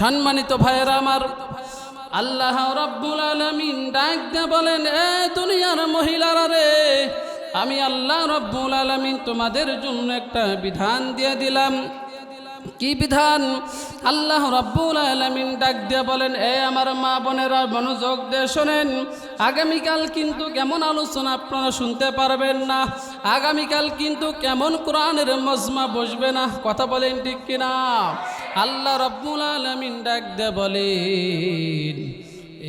সম্মানিত ভাইয়েরা আমার, আল্লাহ রব্বুল আলমিন ডাক দিয়ে বলেন, এ দুনিয়ার মহিলারা রে, আমি আল্লাহ রব্বুল আলমিন তোমাদের জন্য একটা বিধান দিয়ে দিলাম। কি বিধান? আল্লাহ রব্বুল আলমিন ডাক দিয়ে বলেন, এ আমার মা বোনেরা, মনোযোগ দিয়ে শোনেন। আগামীকাল কিন্তু কেমন আলোচনা আপনারা শুনতে পারবেন না। আগামীকাল কিন্তু কেমন কোরআনের মজমা বসবে না। কথা বলেন ঠিক কিনা? আল্লাহ রব্বুল আলমিন ডাক দে বলেন,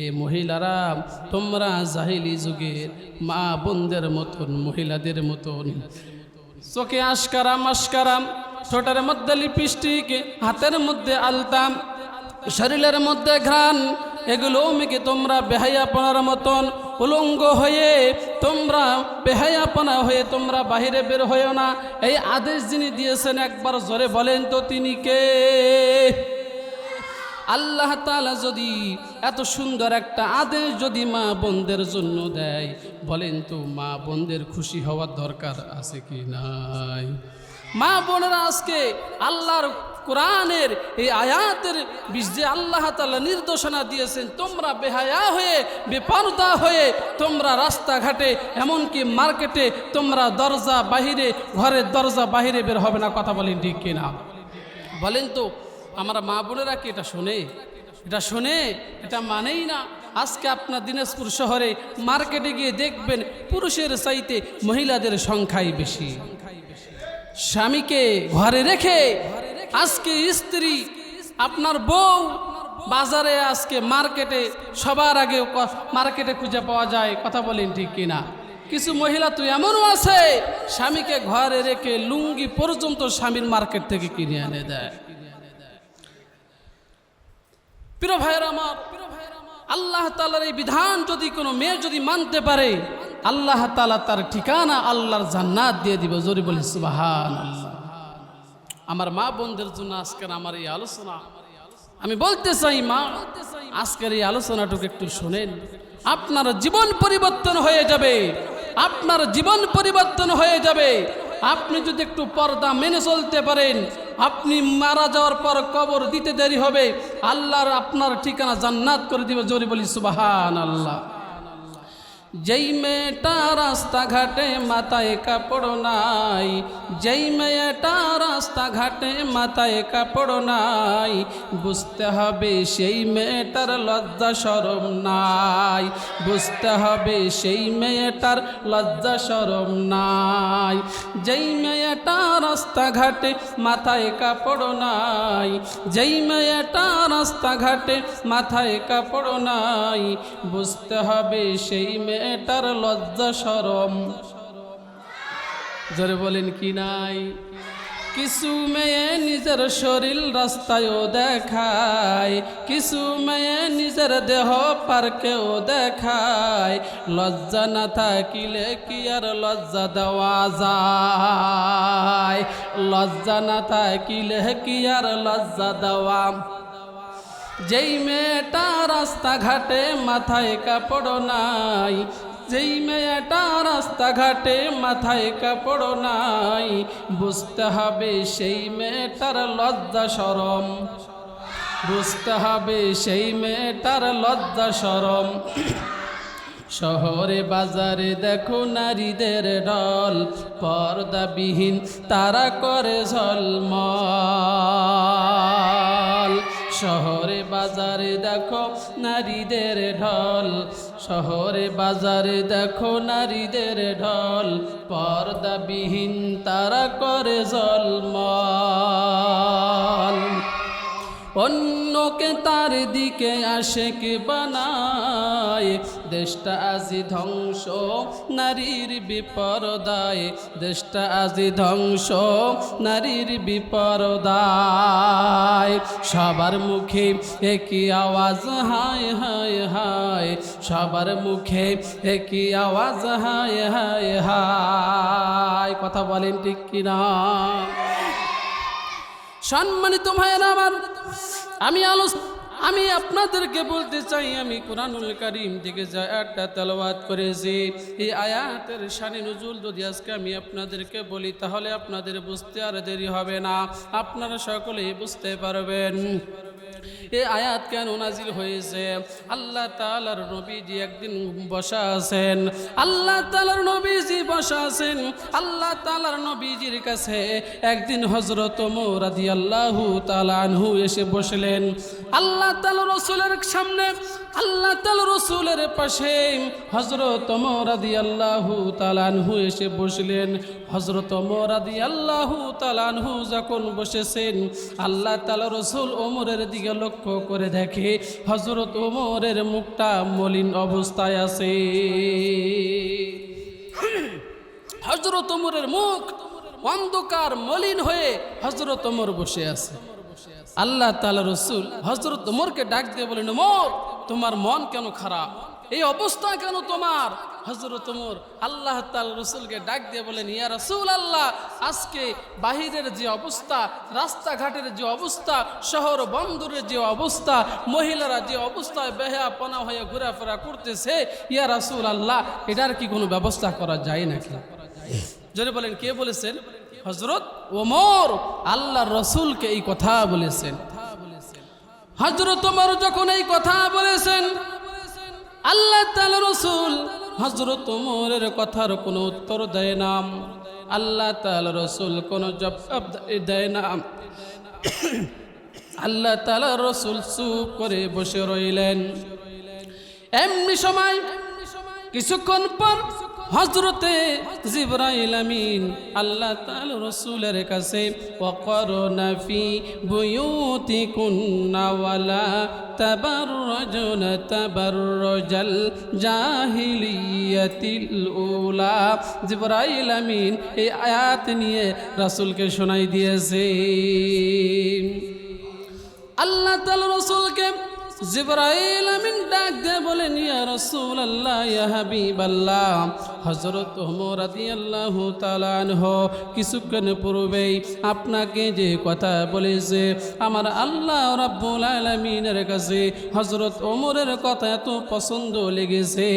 এ মহিলারা, তোমরা জাহিলি যুগের মা বোনদের মতন, মহিলাদের মতন। চোখে আশকারাম আশকারাম, ঠোঁটের মধ্যে লিপস্টিক, হাতের মধ্যে আলতাম, শরীরের মধ্যে ঘ্রাণ এগুলো মেকে তোমরা বেহাইয়াপনার মতন উলঙ্গ হয়ে তোমরা বেহাইয়াপনা হয়ে তোমরা বাহিরে বের হয়েও না। এই আদেশ যিনি দিয়েছেন একবার জোরে বলেন তো তিনি কে? আল্লাহ তালা যদি এত সুন্দর একটা আদেশ যদি মা বোনদের জন্য দেয়, বলেন তো মা বোনদের খুশি হওয়ার দরকার আছে কি নাই? মা বোনেরা আজকে আল্লাহর কোরআনের এই আয়াতের যে আল্লাহ তালা নির্দেশনা দিয়েছেন, তোমরা বেহায়া হয়ে, বেপরদা হয়ে, তোমরা রাস্তাঘাটে, এমনকি মার্কেটে, তোমরা দরজা বাহিরে, ঘরের দরজা বাহিরে বের হবে না, কথা বলেন ঠিক কিনা? বলেন তো, আমরা মা বোনেরা কি এটা শোনে? এটা শোনে? এটা মানেই না। আজকে আপনার দিনাজপুর শহরে মার্কেটে গিয়ে দেখবেন, পুরুষের চাইতে মহিলাদের সংখ্যাই বেশি। স্বামীকে ঘরে রেখে আজকে স্ত্রী আপনার বউ বাজারে, আজকে মার্কেটে, সবার আগে মার্কেটে খুঁজে পাওয়া যায়, কথা বলেন ঠিক কিনা? কিছু মহিলা তো এমনও আছে, স্বামীকে ঘরে রেখে লুঙ্গি পর্যন্ত স্বামীর মার্কেট থেকে কিনে এনে দেয়। প্রিয় ভাইয়ের আমার, আল্লাহ তালার এই বিধান যদি কোনো মেয়ে যদি মানতে পারে, আল্লাহ তালা তার ঠিকানা আল্লাহর জান্নাত দিয়ে দিব। জোরে সুবাহান আল্লাহ আমার মা বোনদের জন্য আজকের আমার এই আলোচনা। আমি বলতে চাই মা, আজকের এই আলোচনাটুকু একটু শোনেন। আপনার জীবন পরিবর্তন হয়ে যাবে। আপনার জীবন পরিবর্তন হয়ে যাবে। আপনি যদি একটু পর্দা মেনে চলতে পারেন, আপনি মারা যাওয়ার পর কবর দিতে দেরি হবে। আল্লাহর আপনার ঠিকানা জান্নাত করে দিবে। জোরে বলি সুবাহান আল্লাহ যেই মেয়েটা রাস্তাঘাটে মাথায় কাপড় নাই, যেই মেয়েটা রাস্তাঘাটে মাথায় কাপড় নাই, বুঝতে হবে সেই মেয়েটার লজ্জা সরম নাই, বুঝতে হবে সেই মেয়েটার লজ্জা সরম নাই। যেই মেয়েটা রাস্তাঘাটে মাথায় কাপড় নাই, যেই মেয়েটা রাস্তাঘাটে মাথায় কাপড় নাই, বুঝতে হবে সেই মেয়েটার লজ্জা সরম। জোরে বলেন কি নাই? কিছু মেয়ে নিজের শরীর রাস্তায়ও দেখায়, কিছু মেয়ে নিজের দেহ পার্কেও দেখায়। লজ্জা না থাকিলে কি আর লজ্জা দেওয়া যায়? লজ্জা না থাকিলে কি আর লজ্জা দেওয়া যেই মেয়েটা রাস্তাঘাটে মাথায় কাপড় নাই, যেই মেয়েটা রাস্তাঘাটে মাথায় কাপড় নাই, বুঝতে হবে সেই মেয়েটার লজ্জা সরম। বুঝতে হবে সেই মেয়েটার লজ্জা সরম। শহরে বাজারে দেখো নারীদের ডল পর্দাবিহীন তারা করে ঝলমল। শহরে বাজারে দেখো নারীদের ঢল। শহরে বাজারে দেখো নারীদের ঢল। পর্দাবিহীন তারা করে জলমল। অন্যকে তার দিকে আশেক বানায়। দেশটা আজি ধ্বংস, নারীর বিপরদায় দেশটা আজি ধ্বংস, নারীর বিপরদায় সবার মুখে একই আওয়াজ, হায় হায় হায়। সবার মুখে একই আওয়াজ, হায় হায় হায়। কথা বলেন ঠিক কিনা? সম্মানিত ভাইয়েরা আমার, আমি আলোচ, আমি আপনাদেরকে বলতে চাই, আমি কোরআনুল করিম থেকে যা একটা তেলাওয়াত করেছি, এই আয়াতের সানি নজুল যদি আজকে আমি আপনাদেরকে বলি, তাহলে আপনাদের বুঝতে আর দেরি হবে না। আপনারা সকলেই বুঝতে পারবেন। এ আয়াত কেন নাজিল হয়েছে? আল্লাহ তালার নবীজি একদিন বসা আছেন। আল্লাহ তালার নবীজি বসা আছেন। আল্লাহ তালার নবীজির কাছে একদিন হজরত মোরাদি আল্লাহু তালানহু এসে বসলেন। আল্লাহ তাল রসুলের সামনে, আল্লাহ তালা রসুলের পাশে হজরত মোরাদি আল্লাহু তালানহু এসে বসলেন। হজরত মোরাদি আল্লাহু তালানহু যখন বসেছেন, আল্লাহ তালা রসুল ওমরের দিকে লক্ষ্য করে দেখে হজরত ওমরের মুখটা মলিন অবস্থায় আছে। হজরত ওমরের মুখ অন্ধকার, মলিন হয়ে হজরত ওমর বসে আছে। আল্লাহ তালা রসুল হজরত ওমরকে ডাক দিয়ে বলেন, ওমর, তোমার মন কেন খারাপ? এই অবস্থা কেন তোমার? হজরত ওমর, আল্লাহ তাল রসুলকে ডাক দিয়ে বলেন, ইয়া রসুল আল্লাহ আজকে বাহিরের যে অবস্থা, রাস্তাঘাটের যে অবস্থা, শহর বন্দরের যে অবস্থা, মহিলারা যে অবস্থায় বেহা পনা হয়ে ঘোরাফেরা করতেছে, ইয়া রসুল আল্লাহ এটার কি কোনো ব্যবস্থা করা যায় নাকি? যদি বলেন, কে বলেছেন? হজরত ওমর আল্লাহ রসুলকে এই কথা বলেছেন। হজরত ওমর যখন এই কথা বলেছেন, আল্লাহ তাআলা রসুল হজরত উমরের কথার কোনো উত্তর দেয় না। আল্লাহ তাল রসুল কোনো জবাব দেয় না। আল্লাহ তাল রসুল চুপ করে বসে রইলেন। এমনি সময়, কিছুক্ষণ পর হজরতে জিব্রাইল আমিন, আল্লাহ তাল রসুলের কাছে, ওয়াকরনা ফি বুয়ুতিকুন্না ওয়ালা তাবাররাজনা তাবাররাজাল জাহিলিয়াতিল উলা। জিব্রাইল আমিন এই আয়াত নিয়ে রাসূলকে শোনাই দিয়েছে। আল্লাহ তাল জিব্রাইল আমিন ডাক দিয়ে বলেন, ইয়া রাসূল আল্লাহ ইয়া হাবিব আল্লাহ হযরত ওমর রাদিয়াল্লাহু তাআলা আনহু কিছুক্ষণ পূর্বেই আপনাকে যে কথা বলেছে, আমার আল্লাহ রাব্বুল আলামিনের কাছে হযরত ওমরের কথা এত পছন্দ লেগেছে।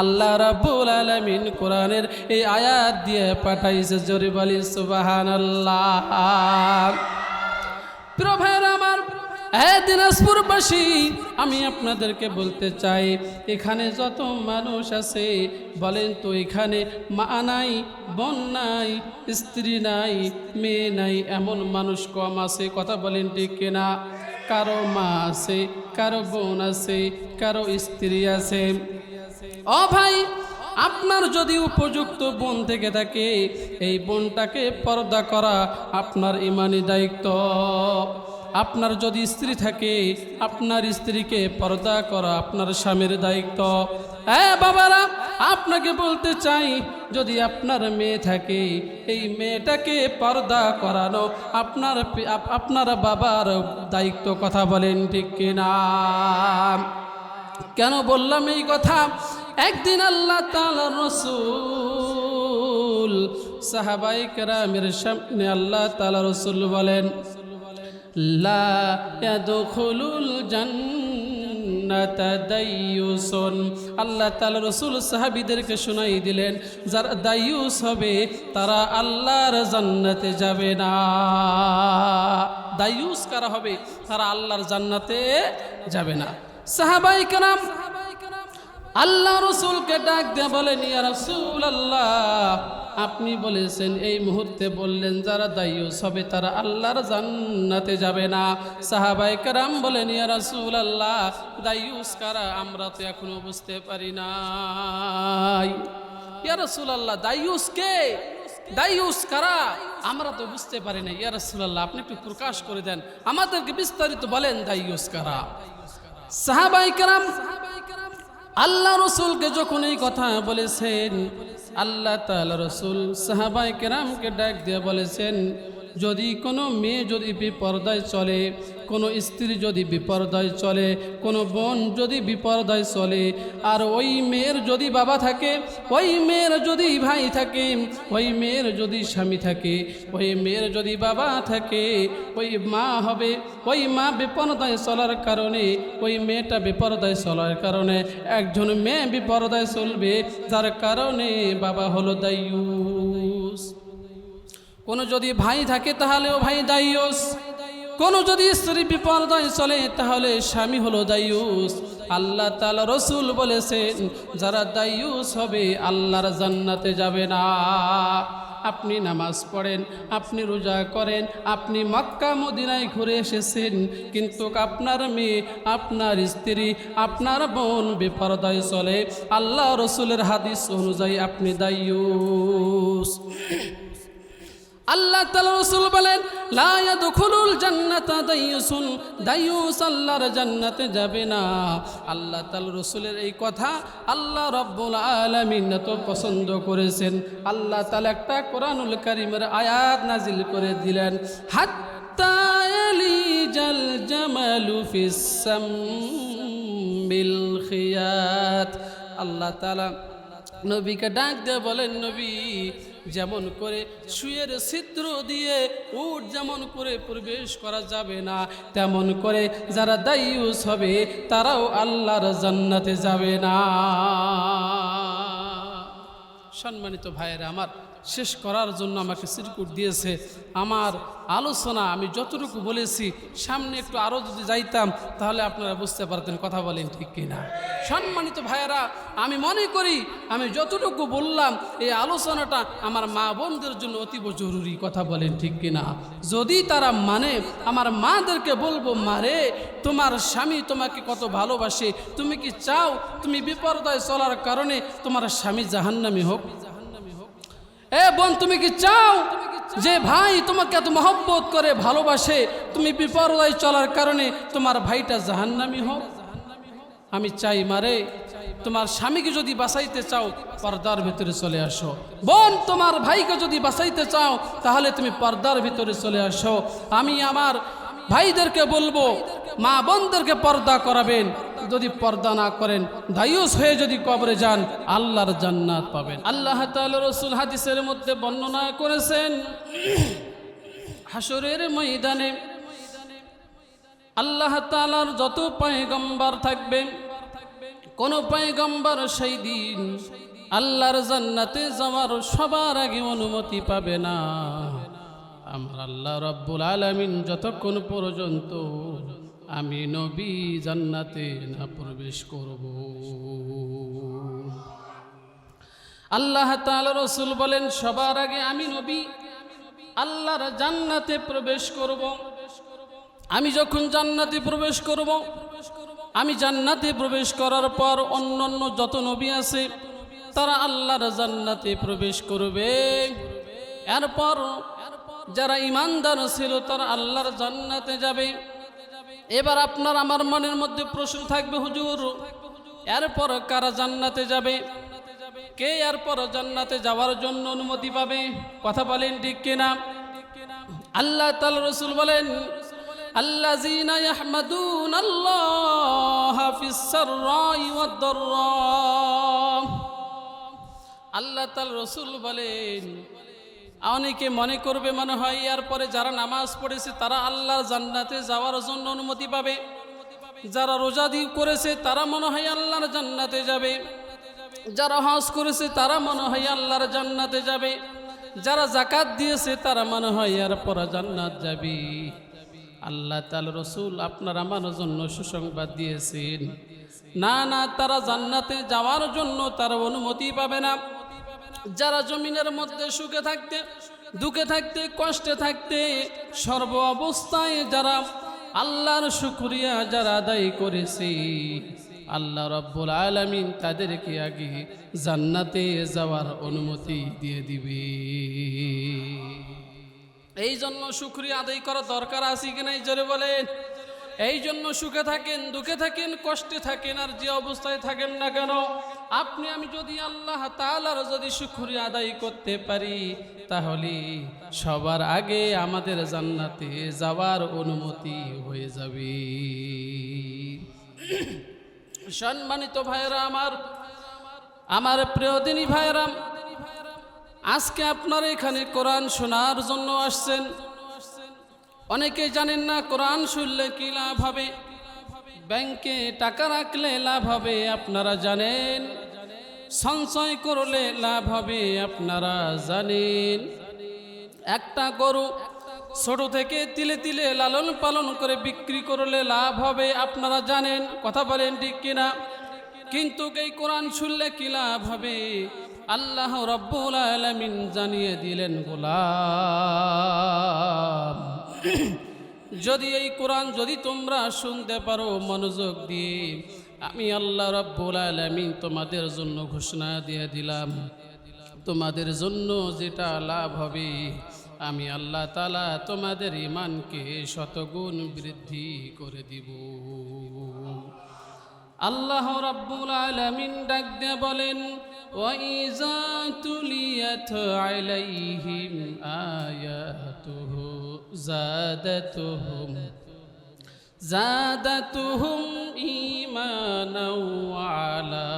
আল্লাহ রাব্বুল আলামিন কোরআনের এই আয়াত দিয়ে পাঠাইছে। জোরে বলি সুবহানাল্লাহ। প্রিয় ভাইরা আমার হ্যাঁ দিনাজপুরবাসী, আমি আপনাদেরকে বলতে চাই, এখানে যত মানুষ আছে, বলেন তো এখানে মা নাই, বোন নাই, স্ত্রী নাই, মেয়ে নাই, এমন মানুষ কম আছে, কথা বলেন ঠিক কিনা? কারও মা আছে, কারও বোন আছে, কারও স্ত্রী আছে। ও ভাই, আপনার যদি উপযুক্ত বোন থেকে থাকে, এই বোনটাকে পর্দা করা আপনার ইমানি দায়িত্ব। আপনার যদি স্ত্রী থাকে, আপনার স্ত্রীকে পর্দা করা আপনার স্বামীর দায়িত্ব। হ্যাঁ বাবারা, আপনাকে বলতে চাই, যদি আপনার মেয়ে থাকে, এই মেয়েটাকে পর্দা করানো আপনার আপনার বাবার দায়িত্ব কথা বলেন ঠিক কিনা? কেন বললাম এই কথা? একদিন আল্লাহ তাআলা রসুল সাহাবাই কেরামের সামনে আল্লাহ তাআলা রসুল বলেন লা ইয়াদখুলুল আল্লাহ তাআলা রসুল সাহাবীদেরকে শোনাই দিলেন, যারা দাইয়ুস হবে তারা আল্লাহর জান্নাতে যাবে না। দাইয়ুস কারা হবে? তারা আল্লাহর জান্নাতে যাবে না। সাহাবাই কালাম আল্লাহ রসুলকে ডাক দিয়ে বলেন, ইয়া রসুল আল্লাহ আপনি বলেছেন, এই মুহূর্তে বললেন, যারা দায়ুস হবে তারা আল্লাহর জান্নাতে যাবে না। সাহাবাই কারাম বলেন, ইয়া রাসুল আল্লাহ দায়ুস কারা? আমরা তো এখনও বুঝতে পারি নাই। ইয়া রসুল আল্লাহ দায়ুস কে? দায়ুস কারা? আমরা তো বুঝতে পারি না ইয়া রসুল আল্লাহ আপনি একটু প্রকাশ করে দেন। আমাদেরকে বিস্তারিত বলেন দায়ুস কারা? সাহাবাই কারাম আল্লাহ রসুলকে যখন এই কথা বলেছেন আল্লাহ তালা রসুল সাহাবাই কেরামকে ডাক দিয়ে বলেছেন যদি কোনো মেয়ে যদি বিপর্দায় চলে কোনো স্ত্রী যদি বিপর্দায় চলে, কোনো বোন যদি বিপর্দায় চলে, আর ওই মেয়ের যদি বাবা থাকে, ওই মেয়ের যদি ভাই থাকে, ওই মেয়ের যদি স্বামী থাকে, ওই মেয়ের যদি বাবা থাকে, ওই মা হবে, ওই মা বিপর্দায় চলার কারণে, ওই মেয়েটা বিপর্দায় চলার কারণে, একজন মেয়ে বিপর্দায় চলবে, যার কারণে বাবা হলো দায়ুস। কোনো যদি ভাই থাকে তাহলেও ভাই দায়ুস। কোনো যদি স্ত্রী বিপর্যয় চলে, তাহলে স্বামী হলো দায়ুস। আল্লাহ তালা রসুল বলেছেন, যারা দায়ুস হবে, আল্লাহর জান্নাতে যাবে না। আপনি নামাজ পড়েন, আপনি রোজা করেন, আপনি মক্কা, মদিনায় ঘুরে এসেছেন, কিন্তু আপনার মেয়ে, আপনার স্ত্রী, আপনার বোন বেপরদায় চলে। আল্লাহ রসুলের হাদিস অনুযায়ী আপনি দায়ুস। আল্লাহ তালা রসুল বলেন লায়াদুল জান্নাতা দাইয়ুসুন, দাইয়ুস আল্লাহর জান্নাতে যাবে না। আল্লাহ তাল রসুলের এই কথা আল্লাহ রব্বুল আলমিন তো পছন্দ করেছেন। আল্লাহ তালা একটা কোরআনুল করিমের আয়াত নাজিল করে দিলেন, হাত্তা ইয়ালিজাল জামালু ফিস সাম্মিল খিয়াত। আল্লাহ তালা নবীকে ডাক দিয়ে বলেন, নবী যেমন করে শুয়ের ছিদ্র দিয়ে উট যেমন করে প্রবেশ করা যাবে না, তেমন করে যারা দায়ুস হবে তারাও আল্লাহর জান্নাতে যাবে না। সম্মানিত ভাইয়েরা, আমার শেষ করার জন্য আমাকে সিরকুট দিয়েছে। আমার আলোচনা আমি যতটুকু বলেছি, সামনে একটু আরও যদি যাইতাম, তাহলে আপনারা বুঝতে পারতেন কথা বলেন ঠিক কিনা। সম্মানিত ভাইয়েরা, আমি মনে করি, আমি যতটুকু বললাম, এই আলোচনাটা আমার মা বোনদের জন্য অতীব জরুরি কথা বলেন ঠিক কিনা। যদি তারা মানে আমার মাদেরকে বলব, মারে, তোমার স্বামী তোমাকে কত ভালোবাসে, তুমি কি চাও, তুমি বিপর্দয় চলার কারণে তোমার স্বামী জাহান্নামি হোক? এ বোন, তুমি কি চাও যে ভাই তোমাকে এত মহব্বত করে, ভালোবাসে? তুমি বিপর্যয় চলার কারণে তোমার ভাইটা জাহান্নামি হোক। আমি চাই মারে তোমার স্বামীকে যদি বাঁচাইতে চাও, পর্দার ভিতরে চলে আসো। বোন, তোমার ভাইকে যদি বাঁচাইতে চাও, তাহলে তুমি পর্দার ভিতরে চলে আসো। আমি আমার ভাইদেরকে বলব, মা বোনদেরকে পর্দা করাবেন। যদি পর্দা না করেন, দায়ুস হয়ে যদি কবরে যান, আল্লাহর জান্নাত পাবেন। আল্লাহ তাআলা রসুল হাদিসের মধ্যে বর্ণনা করেছেন হাসরের ময়দানে আল্লাহ তাআলার যত পায়গম্বর থাকবে, কোন পায়গম্বর সেই দিন আল্লাহর জান্নাতে যাওয়ার সবার আগে অনুমতি পাবে না। আমার আল্লাহ রব্বুল আলামিন যতক্ষণ পর্যন্ত আমি নবী জান্নাতে না প্রবেশ করব। আল্লাহ তাআলা রসুল বলেন, সবার আগে আমি নবী, আল্লাহর জান্নাতে প্রবেশ করব। আমি যখন জান্নাতে প্রবেশ করব, আমি জান্নাতে প্রবেশ করার পর অন্য অন্য যত নবী আছে, তারা আল্লাহর জান্নাতে প্রবেশ করবে। এরপর যারা ইমানদার ছিল, তারা আল্লাহর জান্নাতে যাবে। এবার আপনার আমার মনের মধ্যে প্রশ্ন থাকবে, হুজুর, এরপর কারা জান্নাতে যাবে? কে এরপর জান্নাতে যাওয়ার জন্য অনুমতি পাবে? কথা বলেন ঠিক কিনা? আল্লাহ তাল রসুল বলেন আল্লাহ জিনাহমাদুন আল্লাহ হাফিসার রায় আল্লাহ তাল রসুল বলেন অনেকে মনে করবে, মনে হয় ইয়ার পরে যারা নামাজ পড়েছে তারা আল্লাহর জান্নাতে যাওয়ার জন্য অনুমতি পাবে। যারা রোজা দি করেছে তারা মনে হয় আল্লাহর জান্নাতে যাবে। যারা হজ করেছে তারা মনে হয় আল্লাহর জান্নাতে যাবে। যারা জাকাত দিয়েছে তারা মনে হয় এরপর জান্নাত যাবে। আল্লাহ তাল রসুল আপনার আমার জন্য সুসংবাদ দিয়েছেন। না না, তারা জান্নাতে যাওয়ার জন্য তারা অনুমতি পাবে না। যারা জমিনের মধ্যে সুখে থাকতে, দুঃখে থাকতে, কষ্টে থাকতে, সর্ব অবস্থায় যারা আল্লাহর শুক্রিয়া যারা আদায় করেছে, আল্লাহ রব্বুল আলমিন তাদেরকে আগে জান্নাতে যাওয়ার অনুমতি দিয়ে দিবে। এই জন্য শুক্রিয়া আদায় করা দরকার আছে কি নাই? জোরে বলেন। এই জন্য সুখে থাকেন, দুঃখে থাকেন, কষ্টে থাকেন, আর যে অবস্থায় থাকেন না কেন, আপনি, আমি যদি আল্লাহ তালার যদি শুক্রিয়া আদায় করতে পারি, তাহলে সবার আগে আমাদের জান্নাতে যাওয়ার অনুমতি হয়ে যাবে। সম্মানিত ভাইয়েরা আমার আমার প্রিয় দিনী ভাইয়েরা, আজকে আপনার এখানে কোরআন শোনার জন্য আসছেন। অনেকে জানেন না, কোরআন শুনলে কি লাভ হবে? ব্যাংকে টাকা রাখলে লাভ হবে, আপনারা জানেন? সঞ্চয় করলে লাভ হবে, আপনারা জানেন? একটা গরু ছোট থেকে তিলে তিলে লালন পালন করে বিক্রি করলে লাভ হবে, আপনারা জানেন? কথা বলেন ঠিক কিনা? কিন্তু এই কোরআন শুনলে কি লাভ হবে? আল্লাহ রব্বুল আলমিন জানিয়ে দিলেন, গোলাম যদি এই কোরআন যদি তোমরা শুনতে পারো, মনোযোগ দিয়ে, আমি আল্লাহ রব্বুল আলমিন তোমাদের জন্য ঘোষণা দিয়ে দিলাম। তোমাদের জন্য যেটা লাভ হবে, আমি আল্লাহ তালা তোমাদের ইমানকে শতগুণ বৃদ্ধি করে দিব। আল্লাহ রাব্বুল আলামিন ডাক দিয়ে বলেন, ওয়াইজা তুলিয়াত আলাইহিম আয়াতুহু জাদাতুহুম زادتهم إيمانا وعلى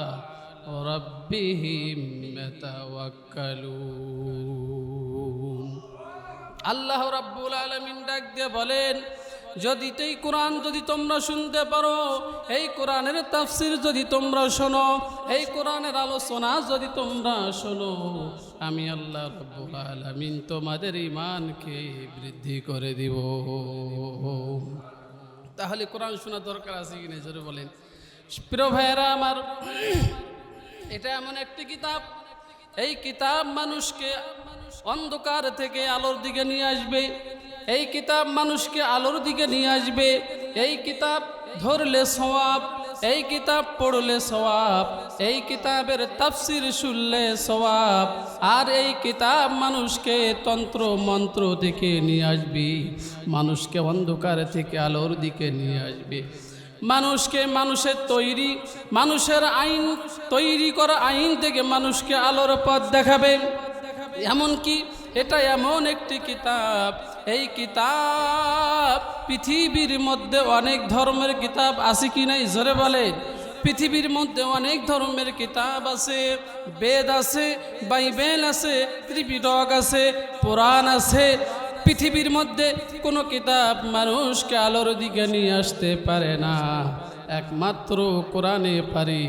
ربهم يتوكلون আল্লাহ রাব্বুল আলামিন ডাক দিয়ে বলেন যদি এই কোরআন যদি তোমরা শুনতে পারো, এই কোরআনের তাফসির যদি তোমরা শোনো, এই কোরআনের আলোচনা যদি তোমরা শোনো, আমি আল্লাহ আলামিন তোমাদের ইমানকে বৃদ্ধি করে দিব। তাহলে কোরআন শোনা দরকার আছে কিনা জোরে বলেন। প্রিয় ভাইয়েরা আমার, এটা এমন একটি কিতাব, এই কিতাব মানুষকে অন্ধকার থেকে আলোর দিকে নিয়ে আসবে। এই কিতাব মানুষকে আলোর দিকে নিয়ে আসবে। এই কিতাব ধরলে সওয়াব, এই কিতাব পড়লে সওয়াব, এই কিতাবের তাফসির শুনলে সওয়াব, আর এই কিতাব মানুষকে তন্ত্র মন্ত্র দিকে নিয়ে আসবে। মানুষকে অন্ধকার থেকে আলোর দিকে নিয়ে আসবে। মানুষকে মানুষের তৈরি, মানুষের আইন, তৈরি করা আইন থেকে মানুষকে আলোর পথ দেখাবে। এমনকি এটা এমন একটি কিতাব এই কিতাব পৃথিবীর মধ্যে অনেক ধর্মের কিতাব আছে কি নাই? জোরে বলেন। পৃথিবীর মধ্যে অনেক ধর্মের কিতাব আছে, বেদ আছে, বাইবেল আছে, ত্রিপিটক আছে, পুরাণ আছে। পৃথিবীর মধ্যে কোনো কিতাব মানুষকে আলোর দিকে নিয়ে আসতে পারে না। একমাত্র কোরআনে পারি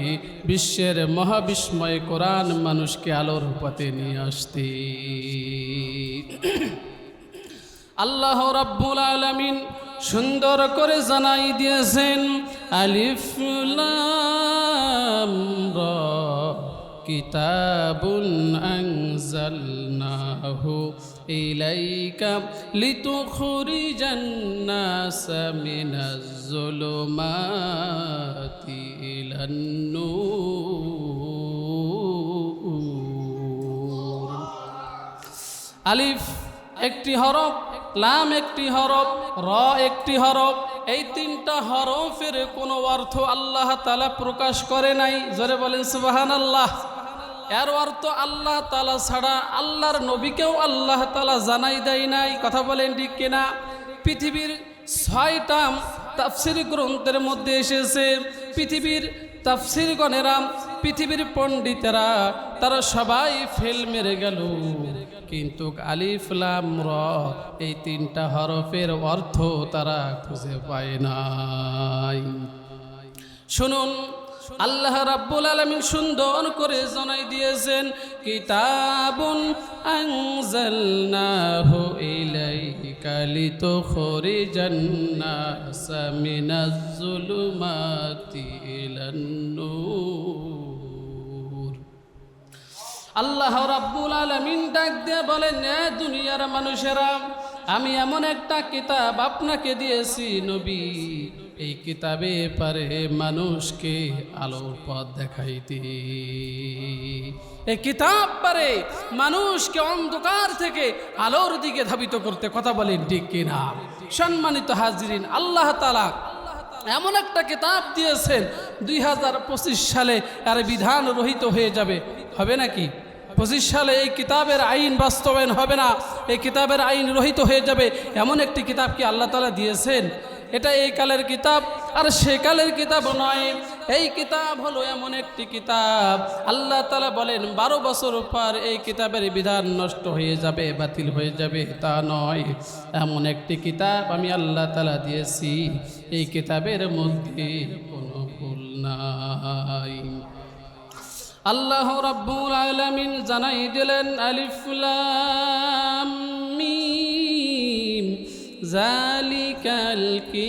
বিশ্বের মহাবিস্ময় কোরআন মানুষকে আলোর পথে নিয়ে আসতে। আল্লাহ রাব্বুল আলামিন সুন্দর করে জানাই দিয়েছেন, আলিফ লাম রা, কিতাবুন আনজালনাহু ইলাইকা লিতুখরিজান নাস মিনাজ যুলুমাতি ইলান নূর। আলিফ, একটি হরফ। লাম একটি হরফ, র একটি হরফ, এই তিনটা হরফের কোনো অর্থ আল্লাহ তালা প্রকাশ করে নাই। জোরে বলেন সুবাহান আল্লাহ এর অর্থ আল্লাহ তালা ছাড়া আল্লাহর নবীকেও আল্লাহ তালা জানাই দেয় নাই। কথা বলেন ঠিক কিনা? পৃথিবীর ছয়টা তাফসির গ্রন্থের মধ্যে এসেছে, পৃথিবীর তাফসির গণেরা পৃথিবীর পণ্ডিতেরা, তারা সবাই ফেল মেরে গেল। কিন্তু আলিফলাম র, এই তিনটা হরফের অর্থ তারা খুঁজে পায় নাই। শুনুন, আল্লাহ রাব্বুল আলামিন সুন্দর করে জানাই দিয়েছেন, কিতাবুন ইলান নূর আল্লাহ রাব্বুল আলামিন ডাক দিয়ে বলেন দুনিয়ার মানুষেরা, আমি এমন একটা কিতাব আপনাকে দিয়েছি, নবী। এই কিতাবে পারে মানুষকে আলোর পথ দেখাইতে। এই কিতাব পারে মানুষকে অন্ধকার থেকে আলোর দিকে ধাবিত করতে কথা বলেন, ঠিক কিনা? সম্মানিত হাজিরিন, আল্লাহ তালা এমন একটা কিতাব দিয়েছেন, দুই হাজার পঁচিশ সালে আর বিধান রহিত হয়ে যাবে। হবে নাকি? পঁচিশ সালে এই কিতাবের আইন বাস্তবায়ন হবে না। এই কিতাবের আইন রহিত হয়ে যাবে। এমন একটি কিতাব কি আল্লাহ তালা দিয়েছেন? এটা এই কালের কিতাব। আর সে কালের কিতাব নয়। এই কিতাব হলো এমন একটি কিতাব। আল্লাহ তালা বলেন, বারো বছর পর এই কিতাবের বিধান নষ্ট হয়ে যাবে, বাতিল হয়ে যাবে। তা নয়। এমন একটি কিতাব আমি আল্লাহ তালা দিয়েছি। এই কিতাবের মধ্যে কোনো ভুল নাই। আল্লাহ রাব্বুল আলামিন জানাই দিলেন আলিফ লাম মিম জালিকাল ফি।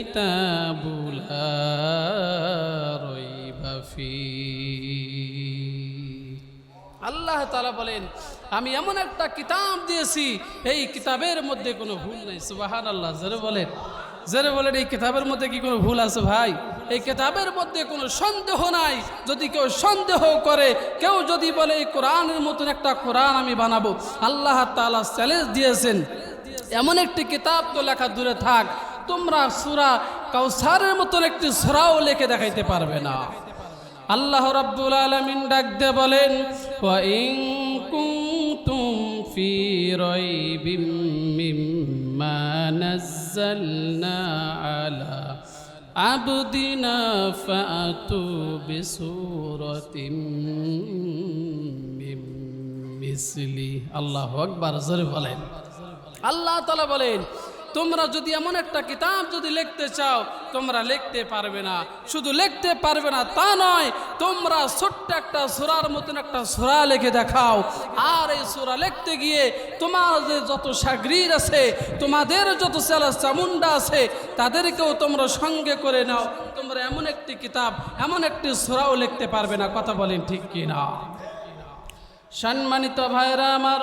আল্লাহ তালা বলেন, আমি এমন একটা কিতাব দিয়েছি, এই কিতাবের মধ্যে কোনো ভুল নেই সুবাহান আল্লাহ বলেন। জোরে বলেন, এই কিতাবের মধ্যে কি কোনো ভুল আছে ভাই? এই কিতাবের মধ্যে কোনো সন্দেহ নাই। যদি কেউ সন্দেহ করে, কেউ যদি বলে, এই কোরআনের মতন একটা কোরআন আমি বানাবো। আল্লাহ তালা চ্যালেঞ্জ দিয়েছেন। এমন একটি কিতাব তো লেখা দূরে থাক, তোমরা সুরা কাউসারের মতন একটি সুরাও লেখে দেখাইতে পারবে না। আল্লাহ রাব্বুল আলমিন ডাক দিয়ে বলেন ওয়া ريب مما نزلنا على عبدنا فأتوا بسورة من ফাতু الله أكبر জোরে বলেন আল্লাহ তালা বলেন তোমরা যদি এমন একটা কিতাব যদি লিখতে চাও, তোমরা লিখতে পারবে না। শুধু লিখতে পারবে না, তা নয়, তোমরা ছোট্ট একটা সুরার মতন একটা সুরা লিখে দেখাও। আর এই সুরা লিখতে গিয়ে তোমাদের যত সাগরির আছে, তোমাদের যত সেলা চামুন্ডা আছে, তাদেরকেও তোমরা সঙ্গে করে নাও। তোমরা এমন একটি কিতাব, এমন একটি সুরাও লিখতে পারবে না, কথা বলেন ঠিক কি না সম্মানিত ভাইরা আমার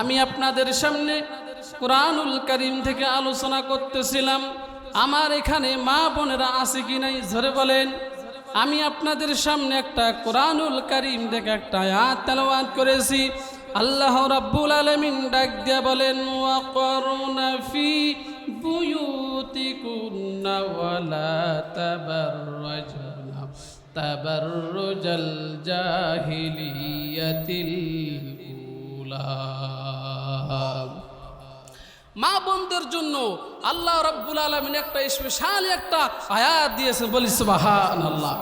আমি আপনাদের সামনে কোরআনুল করিম থেকে আলোচনা করতেছিলাম। আমার এখানে মা বোনেরা আছে কি নাই ধরে বলেন। আমি আপনাদের সামনে একটা কোরআনুল করিম থেকে একটা আয়াত করেছি। আল্লাহ রাব্বুল আলামিন ডাক দিয়া বলেন ওয়াকরুনা ফি বুয়ুতিকুন্না ওয়ালা তাবাররাজনা, তাবাররুজাল জাহিলিয়াতিল উলা। মা বোনদের জন্য আল্লাহ রব্বুল আলমিন একটা স্পেশাল একটা আয়াত দিয়েছেন, বলি সুবাহান আল্লাহ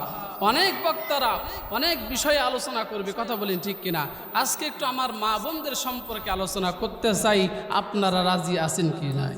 অনেক বক্তারা অনেক বিষয়ে আলোচনা করবে, কথা বলেন ঠিক কিনা? আজকে একটু আমার মা বোনদের সম্পর্কে আলোচনা করতে চাই, আপনারা রাজি আছেন কি নাই?